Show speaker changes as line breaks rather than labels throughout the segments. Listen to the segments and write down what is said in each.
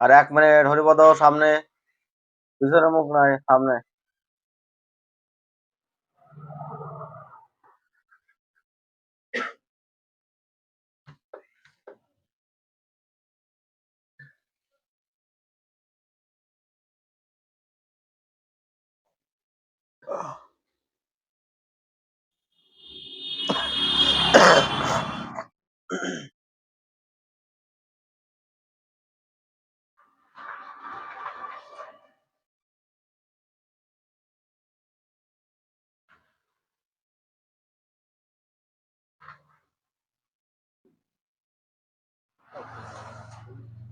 আর এক মিনিট হরিপদ সামনে। পিছনে মুখ নাই সামনে।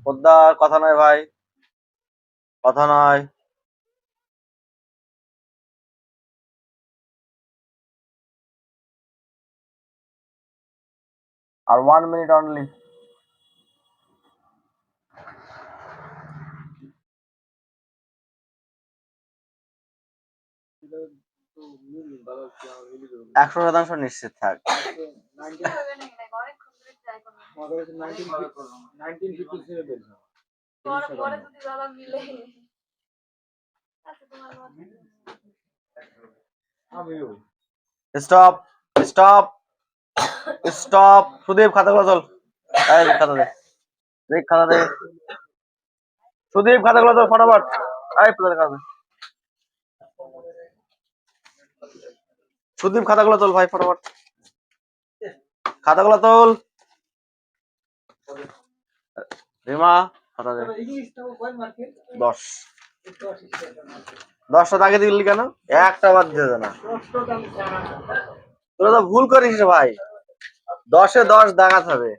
পোদ্দার কথা নয় ভাই। কথা নয়। আর ওয়ান মিনিট অনলি একশো শতাংশ নিশ্চিত থাক।
পরে যদি দাদা মিলে।
স্টপ স্টপ স্টপ সুদীপ খাতাগুলো চল। এই খাতা দে। দেখ খাতা দে। সুদীপ খাতাগুলো চল ফটাফট। এই খাতা সুদীপ খাতাগুলো তোল ভাই ফটাফট। খাতাগুলো তোল দশ। দশটা দাগে দিলি কেন? একটা বাদ দিয়ে না। তোরা তো ভুল করিস ভাই। দশে দশ দাগাতে হবে।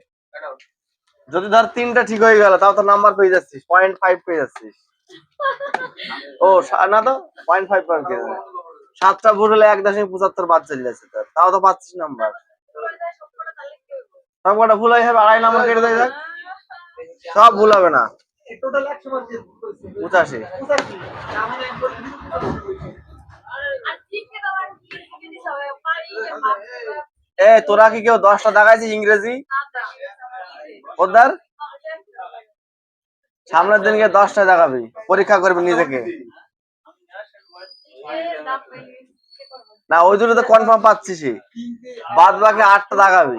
যদি ধর তিনটা ঠিক হয়ে গেল, তাও তো নাম্বার পেয়ে যাচ্ছিস পয়েন্ট ফাইভ পেয়ে যাচ্ছিস। ও না তো পয়েন্ট ফাইভ পার পেয়ে সাতটা ভুল হলে এক দশমিক পঁচাত্তর বাদ চলে যাচ্ছে তোর। তাও তো পাচ্ছিস নাম্বার সব কটা ভুল হয়ে যাবে, আড়াই নাম্বার কেটে দেয় সব ভুল হবে না।
টোটাল
পঁচাশি। এ তোরা কি কেউ দশটা দাগাইছিস ইংরেজি? ওদার সামনের দিনকে দশটা দেখাবি পরীক্ষা করবি নিজেকে। না ওই দুটো তো কনফার্ম পাচ্ছিস বাদ বাকি আটটা দেখাবি।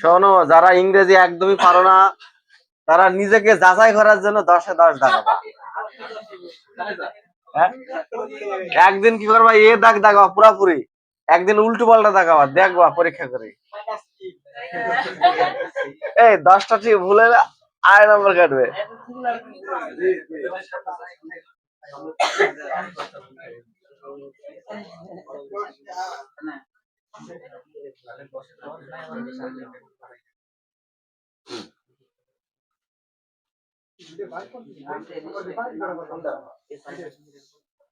শোনো, যারা ইংরেজি একদমই পারো না, তারা নিজেকে যাচাই করার জন্য দশে দশ দাগাবা হ্যাঁ? একদিন কি করবা? এ দাগ দাগাবা পুরাপুরি। একদিন উল্টো পাল্টা দাগাবা, দেখবা, পরীক্ষা করে। এই, দশটা ঠিক, ভুল আড়াই নম্বর কাটবে।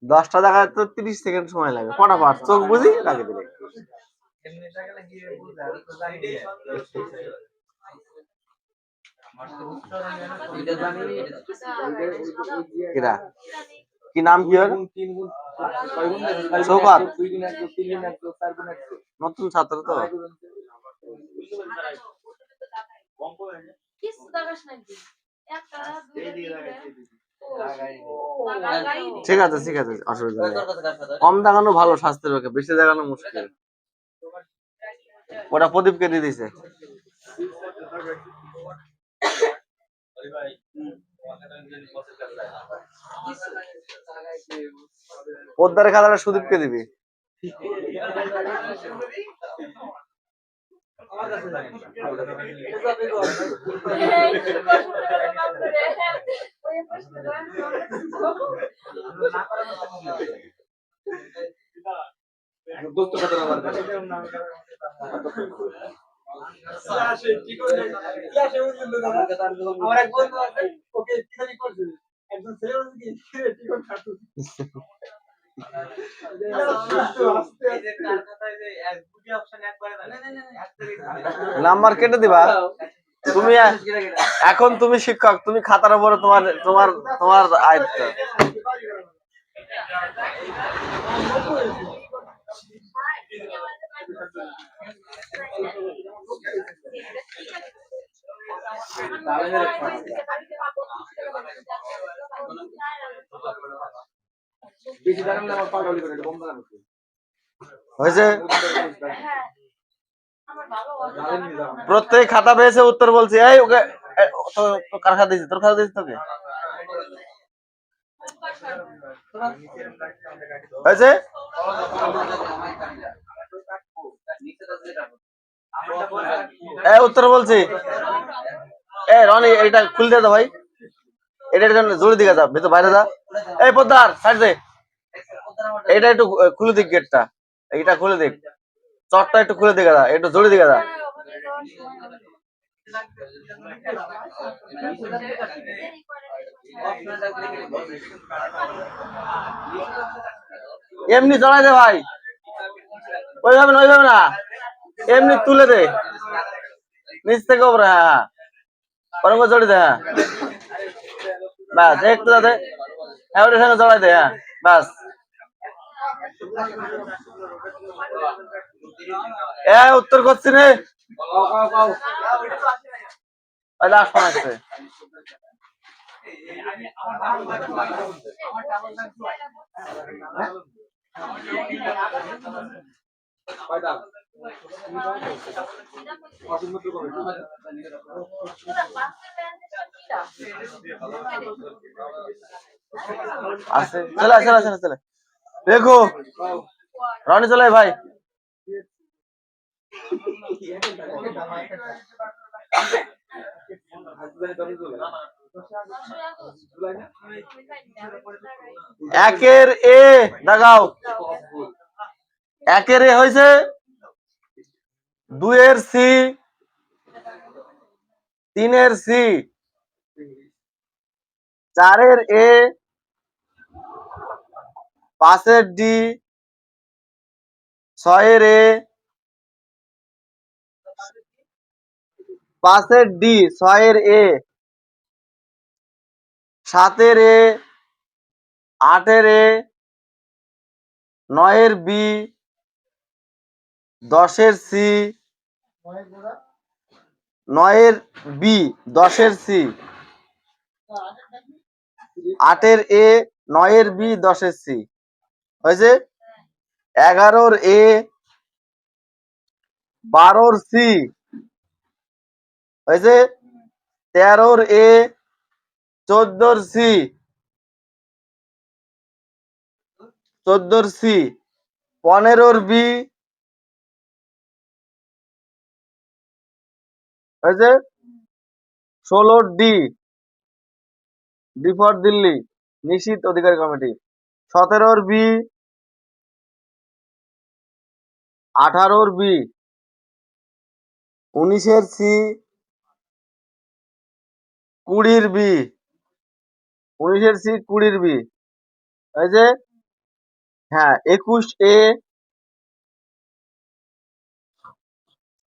দশটা দেখা তো তিরিশ সেকেন্ড সময় লাগে। ফটাফট চোখ বুঝি? লাগে দিলে? কি নাম কি ওর? সৌকাত নতুন ছাত্র তো। ঠিক আছে ঠিক আছে অসুবিধা নেই। কম দেখানো ভালো স্বাস্থ্যের পক্ষে বেশি দেখানো মুশকিল। ওটা প্রদীপকে দিয়ে দিছে। পোদ্দারের খাতাটা সুদীপকে দিবি।
এই, কিছু কষ্ট করে বাপ রে। ওই প্রশ্ন
আমার এক বন্ধু আছে ওকে
নাম্বার কেটে দিবা। তুমি এখন তুমি শিক্ষক তুমি খাতার উপরে তোমার তোমার তোমার আয়ত্ত হয়েছে?
হ্যাঁ। আমার ভালো
প্রত্যেক খাতা পেয়েছে উত্তর বলছি। এই ওকে কার খাতা দিয়েছি? তোর খাতা দিয়েছি তোকে? হয়েছে? এ উত্তর বলছি। এ রনি এটা খুলে দে ভাই। এটা এটা জোরে দিকে যা ভেতর বাইরে যা। এই পোদ্দার সাইড দে। এটা একটু খুলে দিক গেটটা এইটা খুলে দিক। চটটা একটু খুলে দিকে যা একটু জোরে দিকে যা এমনি চড়াই দে ভাই। ওইভাবে না ওইভাবে না। এমনি তুলে দে। নিচ থেকে ওপরে হ্যাঁ হ্যাঁ। ওরকম চড়ি দে হ্যাঁ। ব্যাস, একটু যাতে হ্যাঁ ওটার সঙ্গে চড়াই দে হ্যাঁ। ব্যাস। উত্তর করছি রে লাস্ট আসছে চলে চলে চলে চলে দেখো। রনি চলে ভাই। একের এ দেখাও একের এ হয়েছে দুইয়ের সি, তিনের সি, চারের এ পাঁচের ডি, ছয়ের এ, পাঁচের ডি, ছয়ের এ, সাতের এ, আটের এ, নয়ের বি, দশের সি, নয়ের বি, দশের সি, আটের এ, নয়ের বি, দশের সি। হয়েছে? এগারোর এ, বারোর সি, হয়েছে? তেরোর এ, চোদ্দোর সি চোদ্দোর সি, পনেরোর বি, হয়েছে? ষোলোর ডি ডি ফর দিল্লি, নিশ্চিত অধিকারী কমিটি। সতেরোর বি আঠারোর বি, উনিশের সি, কুড়ির বি, উনিশের সি, কুড়ির বি। যে হ্যাঁ একুশ এ,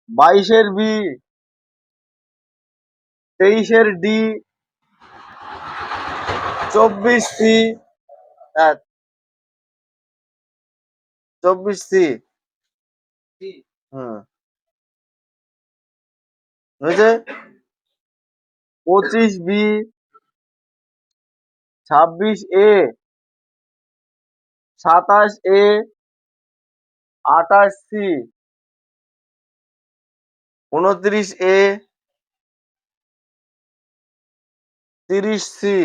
বাইশের বি, তেইশের ডি, চব্বিশ সি হ্যাঁ চব্বিশ সি। হুম হয়েছে? পঁচিশ বি, ছাব্বিশ এ, সাতাশ এ আঠাশ সি, উনত্রিশ এ, তিরিশ সি,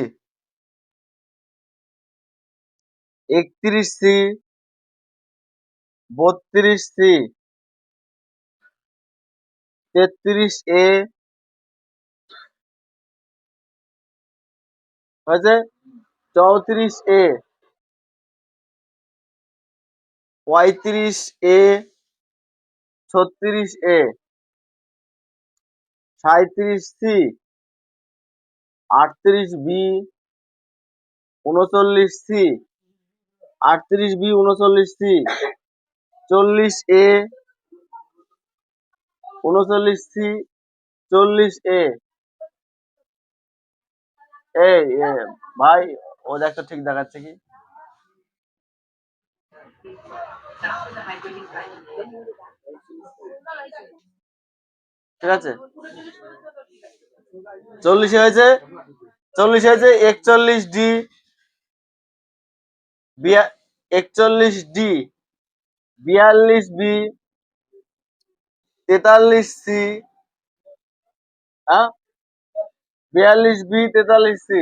একত্রিশ সি, বত্রিশ সি। তেত্রিশ এ হয়েছে চৌত্রিশ এ পঁয়ত্রিশ এ ছত্রিশ এ সাঁত্রিশ সি আটত্রিশ বি উনচল্লিশ সি আটত্রিশ বি উনচল্লিশ সি চল্লিশ এ উনচল্লিশ সি চল্লিশ এ এই ভাই, ও দেখতো ঠিক দেখাচ্ছে কি? ঠিক আছে? চল্লিশ হয়েছে? চল্লিশ হয়েছে একচল্লিশ ডি একচল্লিশ ডি বিয়াল্লিশ বি তেতাল্লিশ সি। হ্যাঁ? বিয়াল্লিশ বি, তেতাল্লিশ সি।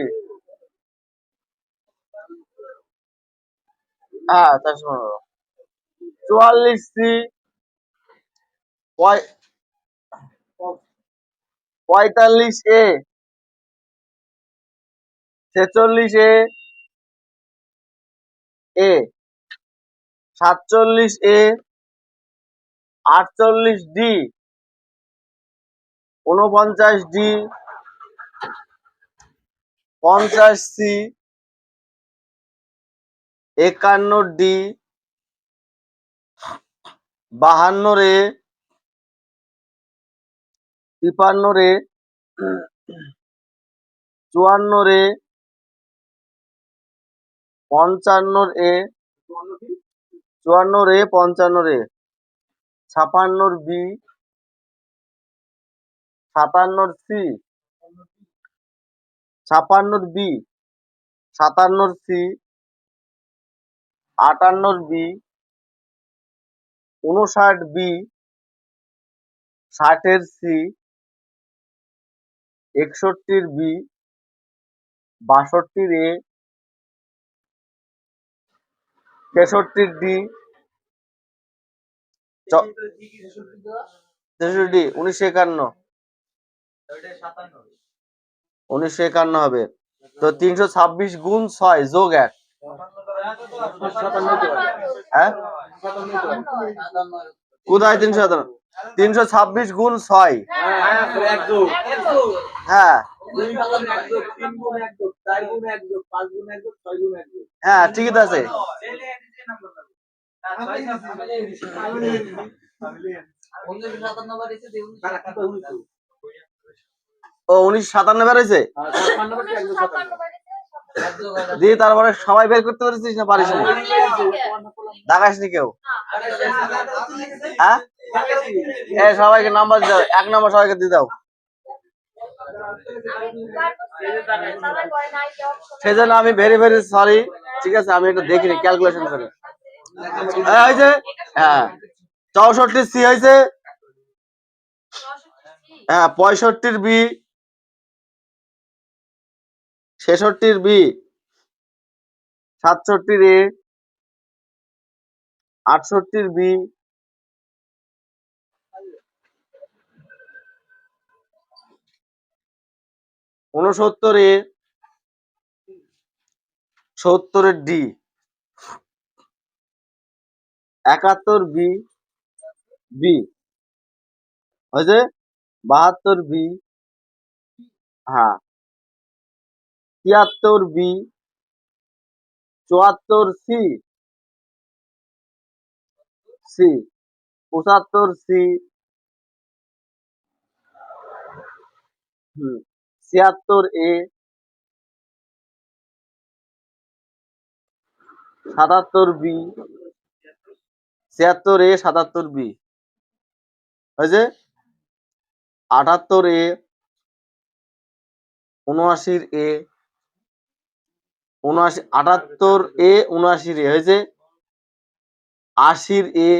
হ্যাঁ চুয়াল্লিশ সি। পঁয়তাল্লিশ এ। ছেচল্লিশ এ। এ। সাতচল্লিশ এ। আটচল্লিশ ডি উনপঞ্চাশ ডি, পঞ্চাশ সি, একান্ন ডি, বাহান্ন রে, তিপান্ন রে, চুয়ান্ন রে, পঞ্চান্ন এ চুয়ান্ন রে, পঞ্চান্ন রে। ছাপান্নর বি, সাতান্নর সি, ছাপান্নর বি, সাতান্নর সি, আটান্নর বি উনষাট বি, ষাটের সি, একষট্টির বি, বাষট্টির এ, তেষট্টির ডি তেষট্টি, উনিশশো একান্ন। উনিশশো একান্ন হবে। তো তিনশো ছাব্বিশ গুণ ছয়, যোগ এক। হ্যাঁ? কোথায় তিনশো সাতান্ন? তিনশো ছাব্বিশ গুণ ছয়। হ্যাঁ। হ্যাঁ ঠিকই তো আছে। ও উনিশশো সাতান্ন বেড়েছে দিয়ে তারপরে সবাই বের করতে পেরেছিস না? পারিস না দেখাসনি কেউ? হ্যাঁ এ সবাইকে নাম্বার দাও এক নাম্বার সবাইকে দিয়ে দাও। সেই জন্য আমি ভেরি ভেরি সরি ঠিক আছে আমি এটা দেখিনি ক্যালকুলেশন করে। এই হয়েছে হ্যাঁ চৌষট্টি সি হয়েছে। হ্যাঁ পঁয়ষট্টির বি, ছেষট্টির বি, সাতষট্টির এ, আটষট্টির বি উনসত্তর এ, সত্তরের ডি। একাত্তর বি বি। হয়েছে? বাহাত্তর বি হ্যাঁ। তিয়াত্তর বি, চুয়াত্তর সি সি। পঁচাত্তর সি, হুম, ছিয়াত্তর এ, সাতাত্তর বি ছিয়াত্তর এ, সাতাত্তর বি। হয়েছে? আটাত্তর এ, উনআশির এ, উনআশি, আটাত্তর এ, উনআশির এ, হয়েছে? আশির এ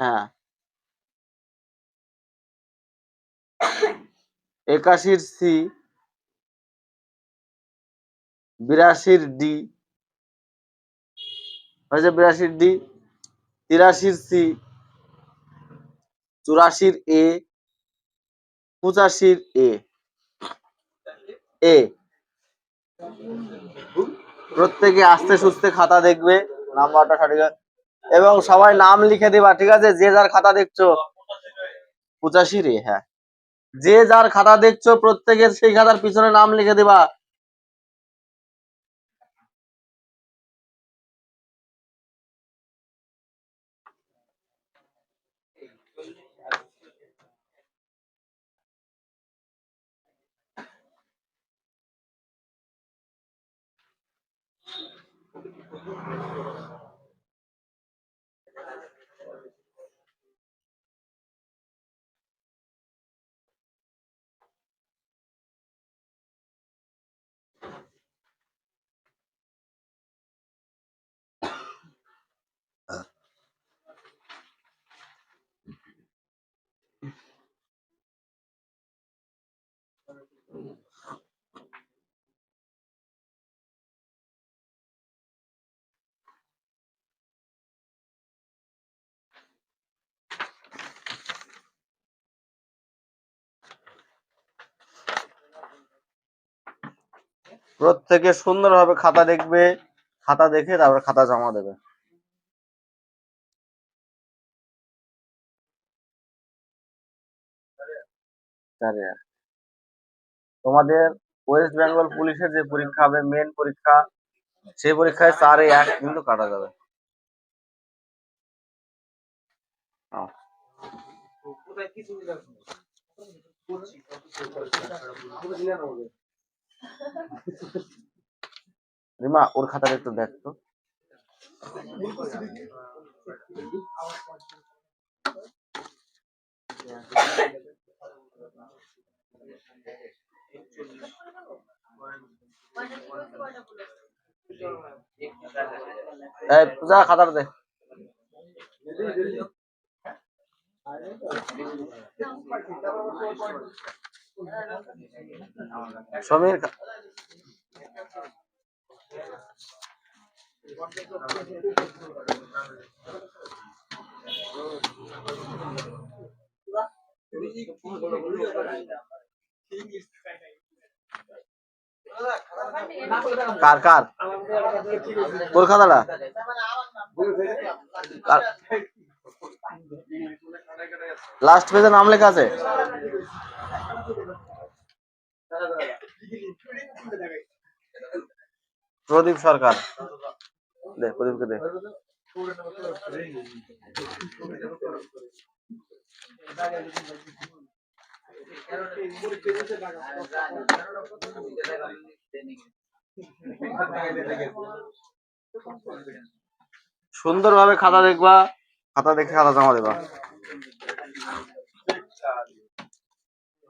হ্যাঁ। একাশির সি, বিরাশির ডি হয়েছে বিরাশির ডি, তিরাশির সি, চুরাশির এ, পঁচাশির এ। এ। প্রত্যেকে আস্তে সুস্তে খাতা দেখবে, নাম্বারটা সঠিক এবং সবাই নাম লিখে দিবা, ঠিক আছে? যে যার খাতা দেখছ, পঁচাশির এ হ্যাঁ। যে যার খাতা দেখছ প্রত্যেকের সেই খাতার পিছনে নাম লিখে দিবা। প্রত্যেকে সুন্দরভাবে খাতা দেখবে খাতা দেখে তারপরে খাতা জমা দেবে তোমাদের ওয়েস্ট বেঙ্গল পুলিশের যে পরীক্ষা হবে মেন পরীক্ষা সেই পরীক্ষায় চারে এক কিন্তু কাটা যাবে আহ। রিমা ওর খাতাটা একটু দেখ তো। পূজা খাতাটা দে। সমীর কার কার? তোর খাতাটা? লাস্ট পেজে নাম লেখা আছে? প্রদীপ সরকার। দে প্রদীপকে দে। সুন্দরভাবে খাতা দেখবা। খাতা দেখে খাতা জমা দেবা
এই মায়ের তলায় খাতা আছে।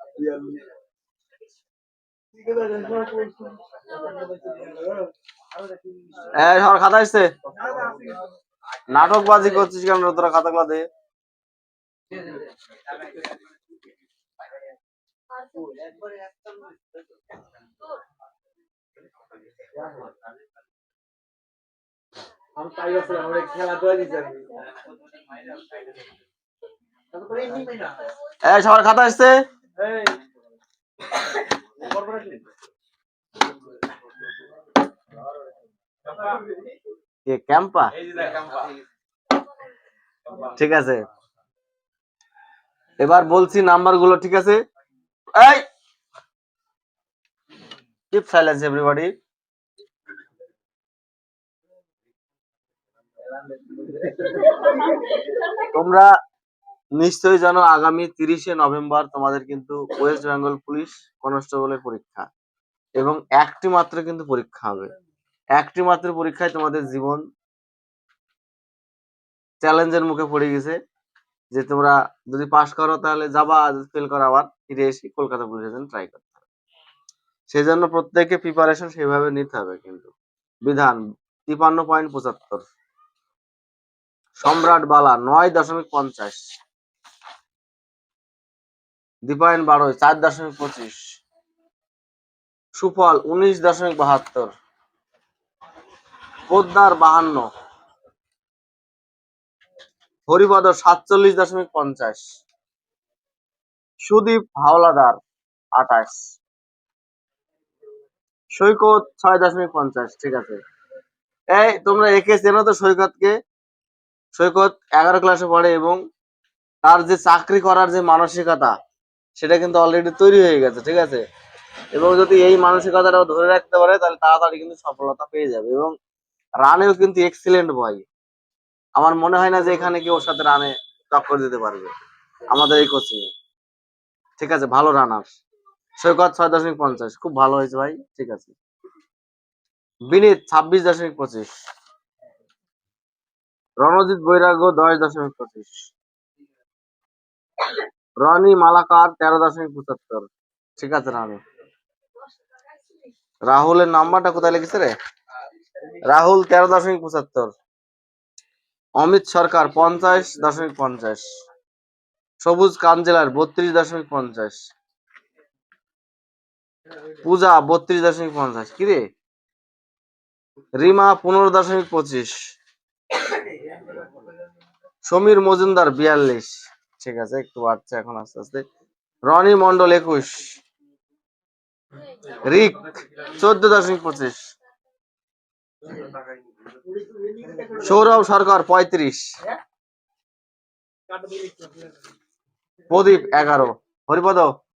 খাতা আসছে নাটকবাজি করছিস কেন তোরা দে?
আমরা খেলা করে
সবার খাতা আসছে ক্যাম্পা?
এই যে দেখ
ঠিক আছে। এবার বলছি নাম্বারগুলো ঠিক আছে? এই! কিপ সাইলেন্স এভরিবডি তোমরা নিশ্চয়ই জানো, আগামী তিরিশে নভেম্বর তোমাদের কিন্তু ওয়েস্ট বেঙ্গল পুলিশ কনস্টেবলের পরীক্ষা এবং একটি মাত্র কিন্তু পরীক্ষা হবে। একটি মাত্র পরীক্ষায় তোমাদের জীবন চ্যালেঞ্জের মুখে পড়ে গেছে যে তোমরা যদি পাশ করো তাহলে যাবা ফেল করো আবার ফিরে এসে কলকাতা পুলিশের জন্য ট্রাই করতে হবে। সেই জন্য প্রত্যেককে প্রিপারেশন সেভাবে নিতে হবে কিন্তু। বিধান তিপান্ন পয়েন্ট পঁচাত্তর। সম্রাট বালা, নয় দশমিক পঞ্চাশ। দীপায়ন বারোই চার দশমিক পঁচিশ। সুফল উনিশ দশমিক বাহাত্তর। পোদ্দার বাহান্ন। হরিপদ সাতচল্লিশ দশমিক পঞ্চাশ। সুদীপ হাওলাদার আঠাশ। সৈকত ছয় দশমিক পঞ্চাশ, ঠিক আছে। এই তোমরা একে চেনো তো সৈকতকে? সৈকত এগারো ক্লাসে পড়ে এবং তার যে চাকরি করার যে মানসিকতা সেটা কিন্তু অলরেডি তৈরি হয়ে গেছে, ঠিক আছে? এবং যদি এই মানসিকতাটা ধরে রাখতে পারে, তাহলে তাড়াতাড়ি কিন্তু সফলতা পেয়ে যাবে। এবং রানেও কিন্তু এক্সিলেন্ট বয় আমার মনে হয় না যে এখানে কেউ ওর সাথে রানে টক্কর দিতে পারবে, আমাদের এই কোচিং এ ঠিক আছে? ভালো রানার সৈকত ছয় দশমিক পঞ্চাশ। খুব ভালো হয়েছে ভাই, ঠিক আছে? বিনীত ছাব্বিশ দশমিক পঁচিশ। রণজিৎ বৈরাগ্য দশ দশমিক পঁচিশ। রনি মালাকার তেরো দশমিক পঁচাত্তর। ঠিক আছে রানি রাহুলের নাম্বারটা কোথায় লিখেছে রে? রাহুল তেরো দশমিক পঁচাত্তর। অমিত সরকার পঞ্চাশ দশমিক পঞ্চাশ। সবুজ কাঞ্জেলার বত্রিশ দশমিক পঞ্চাশ। পূজা বত্রিশ দশমিক পঞ্চাশ। কি রে? রিমা পনেরো দশমিক পঁচিশ। সমীর মজুমদার বিয়াল্লিশ। ঠিক আছে, একটু বাড়ছে এখন আস্তে আস্তে। রনি মন্ডল একুশ। রিক, চোদ্দ দশমিক পঁচিশ। সৌরভ সরকার পঁয়ত্রিশ। প্রদীপ এগারো। হরিপদ